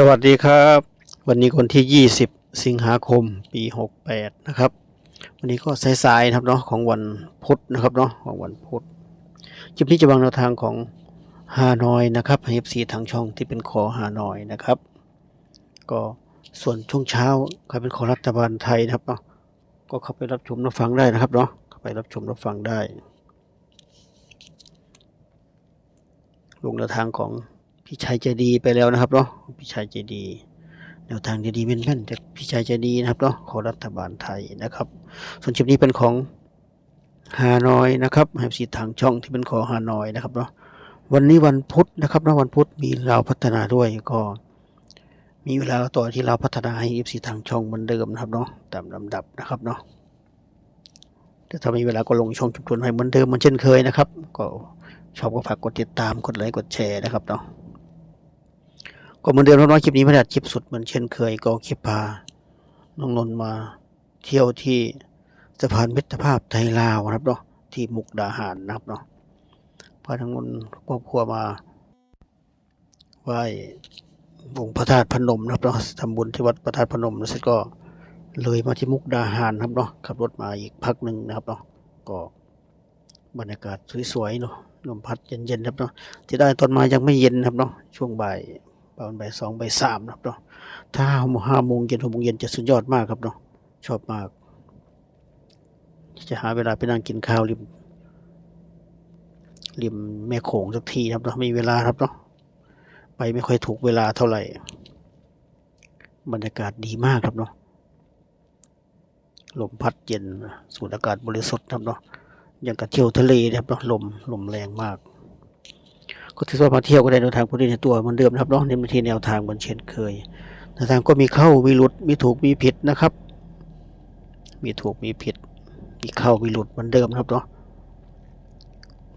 สวัสดีครับ วันนี้คนที่ 20 สิงหาคมปี 68 นะครับ วันนี้ก็สายๆนะครับเนาะของวันพุธนะครับเนาะของวันพุธคลิปนี้จะวางแนวทางของฮานอยนะครับให้ FC ทางช่องที่เป็นคอฮานอยนะครับ ก็ส่วนช่วงเช้าใครเป็นคอรัฐบาลไทยนะครับเนาะก็เข้าไปรับชมรับฟังได้นะครับเนาะเข้าไปรับชมรับฟังได้ลงแนวทางของ พี่ชายใจดีไปแล้วนะครับเนาะพี่ชายใจดีแนวทางดีๆแม่นๆจากพี่ชายใจดีนะครับเนาะของรัฐบาลไทยนะครับ ส่วนคลิปนี้เป็นของฮานอยนะครับให้สีทางช่องที่เป็นของฮานอยนะครับเนาะวันนี้วันพุธนะครับนะวันพุธมีเราพัฒนาด้วยก็มีเวลาต่อที่เราพัฒนาให้เอฟซีทางช่องเหมือนเดิมนะครับเนาะตามลำดับนะครับเนาะแต่ถ้ามีเวลาก็ลงช่องชุมชนให้เหมือนเดิมเหมือนเช่นเคยนะครับ ก็ชอบก็ฝากกดติดตามกดไลค์กดแชร์นะครับเนาะ ก็เหมือนเดิมน้องๆคลิปนี้ไม่ได้อัดคลิปสุดเหมือนเช่นเคยก็คลิปพาน้องนนท์มาเที่ยวที่สะพานมิตรภาพไทยลาวนะครับเนาะที่มุกดาหารนะครับเนาะพาทั้งนนท์ครอบครัวมาไหว้องค์พระธาตุพนมนะครับเนาะทำบุญที่วัดพระธาตุพนมแล้วเสร็จก็เลยมาที่มุกดาหารนะครับเนาะขับรถมาอีกพักหนึ่งนะครับเนาะก็บรรยากาศสวยๆเนาะลมพัดเย็นๆครับเนาะที่ได้ตอนมายังไม่เย็นครับเนาะช่วงบ่าย ประมาณบ่ายสองบ่ายสามนะครับเนาะถ้าห้าโมงเย็นหกโมงเย็นจะสุดยอดมากครับเนาะชอบมาก จะหาเวลาไปนั่งกินข้าวริม ริมแม่โขงสักทีครับเนาะม่มีเวลาครับเนาะไปไม่ค่อยถูกเวลาเท่าไหร่ บรรยากาศดีมากครับเนาะลมพัดเย็นสูดอากาศบริสุทธิ์ครับเนาะอย่างกับเที่ยวทะเลนะครับเนาะลมลมแรงมาก ก็ถือว่ามาเที่ยวก็ได้แนวทางผู้ดีในตัวเหมือนเดิมนะครับเนาะในบันทีแนวทางเหมือนเช่นเคยแนวทางก็มีเข้ามีหลุดมีถูกมีผิดนะครับ มีถูกมีผิด มีเข้ามีหลุดเหมือนเดิมนะครับเนาะ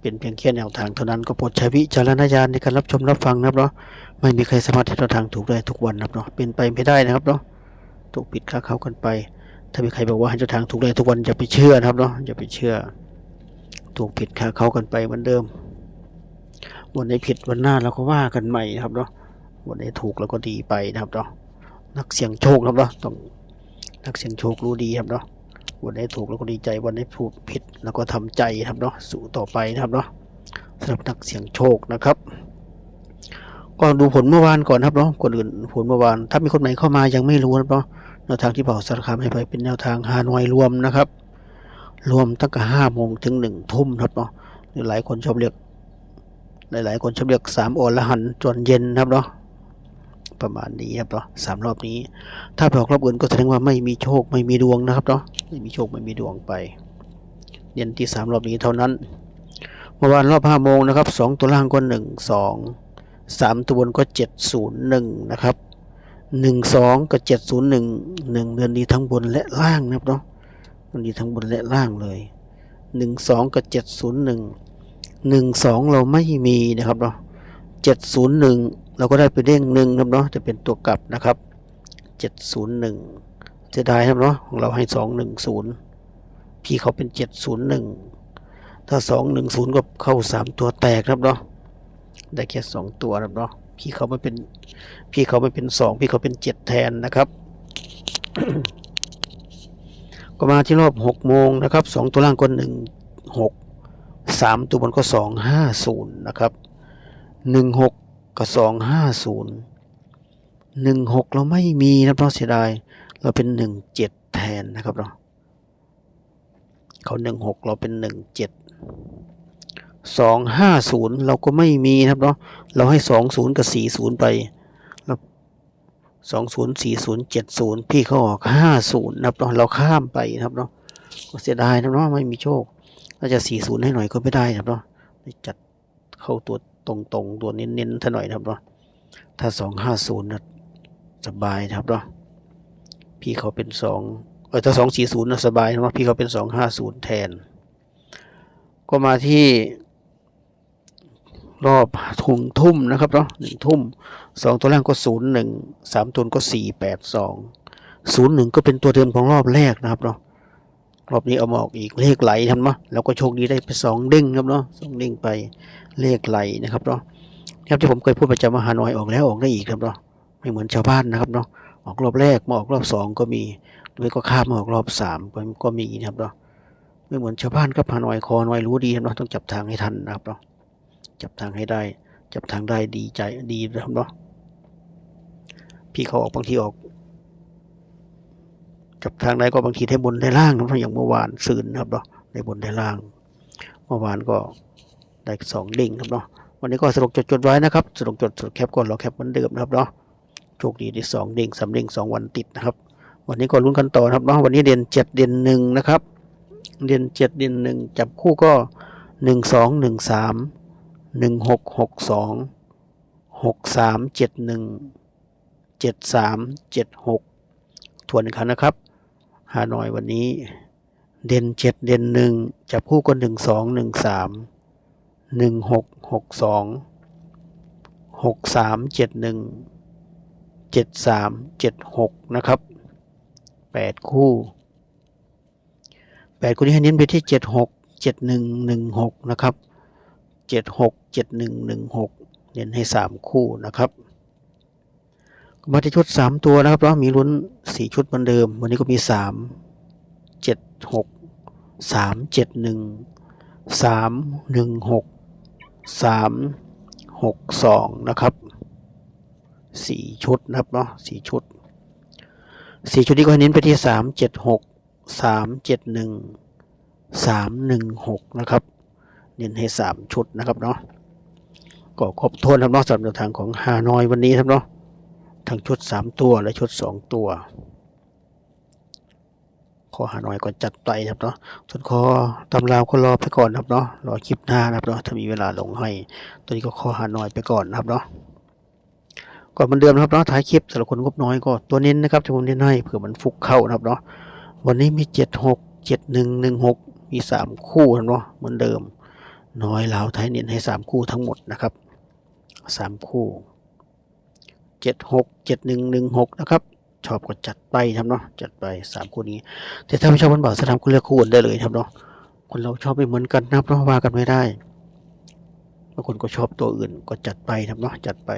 เป็นเพียงแค่แนวทางเท่านั้นก็โปรดใช้วิจารณญาณในการรับชมรับฟังนะครับเนาะไม่มีใครสามารถที่จะทางถูกได้ทุกวันนะครับเนาะเป็นไปไม่ได้นะครับเนาะถูกผิดค่าเข้ากันไป ถ้ามีใครบอกว่าให้จ้าทางถูกได้ทุกวันอย่าไปเชื่อนะครับเนาะอย่าไปเชื่อ ถูกผิดค่าเข้ากันไปเหมือนเดิม วันไหนผิดวันหน้าเราก็ว่ากันใหม่นะครับเนาะวันไหนถูกเราก็ดีไปนะครับเนาะนักเสี่ยงโชคครับเนาะต้องนักเสี่ยงโชครู้ดีครับเนาะวันไหนถูกเราก็ดีใจวันไหนถูกผิดเราก็ทำใจครับเนาะสู้ต่อไปนะครับเนาะสำหรับนักเสี่ยงโชคนะครับก็ดูผลเมื่อวานก่อนครับเนาะก่อนอื่นผลเมื่อวาน ถ้ามีคนใหม่เข้ามายังไม่รู้นะครับเนาะแนวทางที่บอกสารคามให้ไปเป็นแนวทางฮานอยรวมนะครับ รวมตั้งแต่ห้าโมงถึงหนึ่งทุ่มครับเนาะหรือหลายคนชอบเรียก หลายๆคนชอบเรียกสามโอละหันจนเย็นนะครับเนาะประมาณนี้ครับเนาะสามรอบนี้ ถ้าไปออกรอบอื่นก็แสดงว่าไม่มีโชคไม่มีดวงนะครับเนาะไม่มีโชคไม่มีดวงไปเย็นที่สามรอบนี้เท่านั้นเมื่อวานรอบห้าโมงนะครับสองตัวล่างก็หนึ่งสองสามตัวบนก็เจ็ดศูนย์หนึ่งนะครับหนึ่งสองกับเจ็ดศูนย์หนึ่งหนึ่งเดือนดีทั้งบนและล่างนะครับเนาะมันดีทั้งบนและล่างเลยหนึ่งสองกับเจ็ดศูนย์หนึ่ง หนึ่งสองเราไม่มีนะครับเนาะเจ็ดศูนย์หนึ่งเราก็ได้ไปเด้งหนึ่งครับเนาะจะเป็นตัวกลับนะครับเจ็ดศูนย์หนึ่งเสียดายครับเนาะของเราให้สองหนึ่งศูนย์พี่เขาเป็นเจ็ดศูนย์หนึ่งถ้าสองหนึ่งศูนย์ก็เข้าสามตัวแตกครับเนาะได้แค่สองตัวครับเนาะพี่เขาไม่เป็นพี่เขาไม่เป็นสองพี่เขาเป็นเจ็ดแทนนะครับ ก็มาที่รอบหกโมงนะครับสองตัวล่างก็หนึ่งหก สามตัวบนก็สองห้าศูนย์นะครับหนึ่งหกกับสองห้าศูนย์หนึ่งหกเราไม่มีนะเพราะเสียดายเราเป็นหนึ่งเจ็ดแทนนะครับเนาะเขาหนึ่งหกเราเป็นหนึ่งเจ็ดสองห้าศูนย์เราก็ไม่มีนะครับเนาะเราให้สองศูนย์กับสี่ศูนย์ไปแล้วสองศูนย์สี่ศูนย์เจ็ดศูนย์พี่เขาออกห้าศูนย์นะครับเนาะเราข้ามไปนะครับเนาะก็เสียดายนะครับเนาะไม่มีโชค ถ้าจะสี่ศูนย์ให้หน่อยก็ไม่ได้นะครับเนาะจัดเข้าตัวตรงๆ ตัวเน้นๆท่าหน่อยนะครับเนาะถ้าสองห้าศูนะสบายนะครับเนาะพี่เขาเป็นสองเออถ้าสองสี่ศูนะสบายนะพี่เขาเป็นสองห้าศูนย์แทน ก็มาที่รอบทุ่มทุ่มนะครับเนาะหนึ่งทุ่มสองตัวแรกก็ศูนย์หนึ่งสามตัวก็สี่แปดสองศูนย์หนึ่งก็เป็นตัวเดิมของรอบแรกนะครับเนาะ รอบนี้เอามาออกอีกเลขไหลทำเนาะแล้วก็โชคดีได้ไปสองเด้งครับเนาะสองเด้งไปเลขไหลนะครับเนาะครับที่ผมเคยพูดประจำว่าฮานอยออกแล้วออกได้อีกครับเนาะไม่เหมือนชาวบ้านนะครับเนาะออกรอบแรกมาออกรอบสองก็มีหรือก็ข้ามมาออกรอบสามก็มีนะครับเนาะไม่เหมือนชาวบ้านครับฮานอยคอนอยรู้ดีครับเนาะต้องจับทางให้ทันนะครับเนาะจับทางให้ได้ จับทางได้ดีใจดีนะครับเนาะพี่เขาออกบางทีออก จับทางได้ก็บางทีได้บนได้ล่างนะครับอย่างเมื่อวานซืนนะครับเนาะได้บนได้ล่าง เมื่อวานก็ได้สองดิ่งครับเนาะวันนี้ก็สรุปจดจดไว้นะครับสรุปจดจดแคปก่อนรอแคปเหมือนเดิมนะครับเนาะโชคดีได้สองดิ่งสามดิ่งสองวันติดนะครับ วันนี้ก็ลุ้นกันต่อครับเนาะวันนี้เดือนเจ็ดเดือนหนึ่งนะครับเดือนเจ็ดเดือนหนึ่งจับคู่ก็หนึ่งสองหนึ่งสามหนึ่งหกหกสองหกสามเจ็ดหนึ่งเจ็ดสามเจ็ดหกทวนกครั้งนะครับ ฮานอยวันนี้ เด่นเจ็ดเด่นหนึ่งจับคู่ก็หนึ่งสองหนึ่งสามหนึ่งหกหกสองหกสามเจ็ดหนึ่งเจ็ดสามเจ็ดหกนะครับแปดคู่แปดคู่นี้ให้เน้นไปที่เจ็ดหกเจ็ดหนึ่งหนึ่งหกนะครับเจ็ดหกเจ็ดหนึ่งหนึ่งหกเน้นให้สามคู่นะครับ มาที่ชุดสามตัวนะครับเพราะมีลุ้นสี่ชุดเหมือนเดิม วันนี้ก็มีสามเจ็ดหกสามเจ็ดหนึ่งสามหนึ่งหกสามหกสองนะครับสี่ชุดนะครับเนาะสี่ชุดสี่ชุดนี้ก็เน้นไปที่สามเจ็ดหกสามเจ็ดหนึ่งสามหนึ่งหกนะครับ เน้นให้สามชุดนะครับเนาะก็ครบถ้วนครับเนาะสำหรับทางของฮานอยวันนี้ครับเนาะ ทั้งชุดสามตัวและชุดสองตัวขอหาหน่อยก่อนจัดไปนะครับเนาะส่วนขอตำราวก็รอไปก่อนนะครับเนาะรอคลิปหน้านะครับเนาะถ้ามีเวลาลงให้ ตัวนี้ก็ขอหาหน่อยไปก่อนนะครับเนาะก่อนเหมือนเดิมนะครับเนาะท้ายคลิปสำหรับคนงบน้อยก็ตัวเน้นนะครับที่ผมเน้นให้เผื่อมันฟุกเข้านะครับเนาะวันนี้มีเจ็ดหกเจ็ดหนึ่งหนึ่งหกมีสามคู่ครับเนาะเหมือนเดิม น้อยลาวไทยเน้นให้สามคู่ทั้งหมดนะครับสามคู่ เจ็ดหกเจ็ดหนึ่งหนึ่งหกนะครับชอบก็จัดไปครับเนาะจัดไปสามคู่นี้ แต่ถ้าไม่ชอบมันบ่าวสนามคุณเลือกคู่อื่นได้เลยครับเนาะคนเราชอบไม่เหมือนกันนะครับเนาะว่ากันไม่ได้บางคนก็ชอบตัวอื่นก็จัดไปครับเนาะจัดไป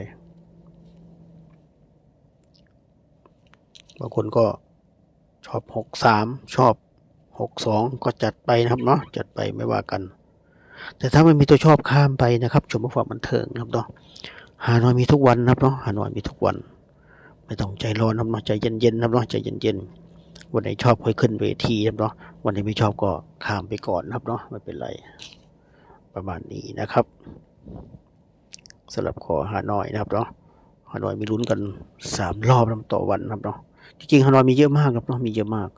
บางคนก็ชอบหกสามชอบหกสองก็จัดไปนะครับเนาะจัดไปไม่ว่ากัน แต่ถ้าไม่มีตัวชอบข้ามไปนะครับชมว่าบันเทิงครับเนาะ หานอยมีทุกวันนะครับเนาะหานอยมีทุกวัน ไม่ต้องใจร้อนนะครับเนาะใจเย็นๆนะครับเนาะใจเย็นๆวันไหนชอบค่อยขึ้นเวทีครับเนาะวันไหนไม่ชอบก็ข้ามไปก่อนนะครับเนาะไม่เป็นไร ประมาณนี้นะครับสำหรับขอฮานอยนะครับเนาะฮานอยมีลุ้นกันสามรอบนะต่อวันนะครับเนาะจริงๆฮานอยมีเยอะมากครับเนาะมีเยอะมาก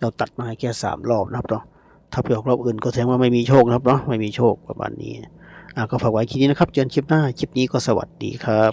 เราตัดมาให้แค่สามรอบนะครับเนาะถ้าไปออกรอบอื่นก็แสดงว่าไม่มีโชคนะครับเนาะไม่มีโชคประมาณนี้ ก็ฝากไว้คลิปนี้นะครับ เจอกันคลิปหน้า คลิปนี้ก็สวัสดีครับ